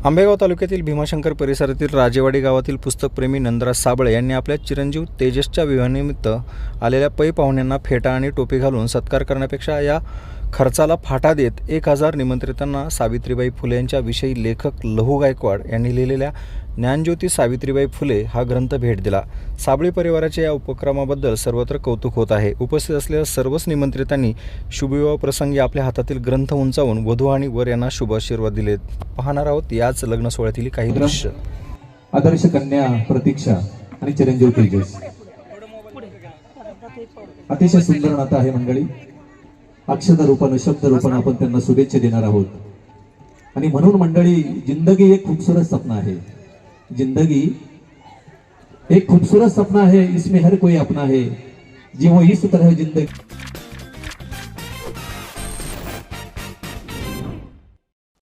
आंबेगाव तालुक्यातील भीमाशंकर परिसरातील राजेवाडी गावातील पुस्तकप्रेमी नंदराज साबळे यांनी आपल्या चिरंजीव तेजसच्या विवाहानिमित्त आलेल्या पै पाहुण्यांना फेटा आणि टोपी घालून सत्कार करण्यापेक्षा या खर्चाला फाटा देत एक हजार निमंत्रितांना सावित्रीबाई फुले यांच्याविषयी लेखक लहू गायकवाड यांनी लिहिलेल्या ज्ञानज्योती सावित्रीबाई फुले हा ग्रंथ भेट दिला. साबळे परिवाराच्या या उपक्रमाबद्दल सर्वत्र कौतुक होत आहे. उपस्थित असलेल्या सर्वच निमंत्रितांनी शुभविवाह प्रसंगी आपल्या हातातील ग्रंथ उंचावून वधू आणि वर यांना शुभ आशीर्वाद दिलेत. पाहणार आहोत याच लग्न सोहळ्यातील काही दृश्य. आदर्श कन्या प्रतीक्षा आणि चिरंजीव तेजस. अतिशय सुंदर नातं आहे मंडळी. अक्षर रूपानं शब्द रूपानं आपण त्यांना शुभेच्छा देणार आहोत. आणि म्हणून मंडळी जिंदगी एक खूबसूरत सपना आहे. जिंदगी एक खूबसूरत सपना है इसमें हर कोई अपना है. जी वो इस तरह जिंदगी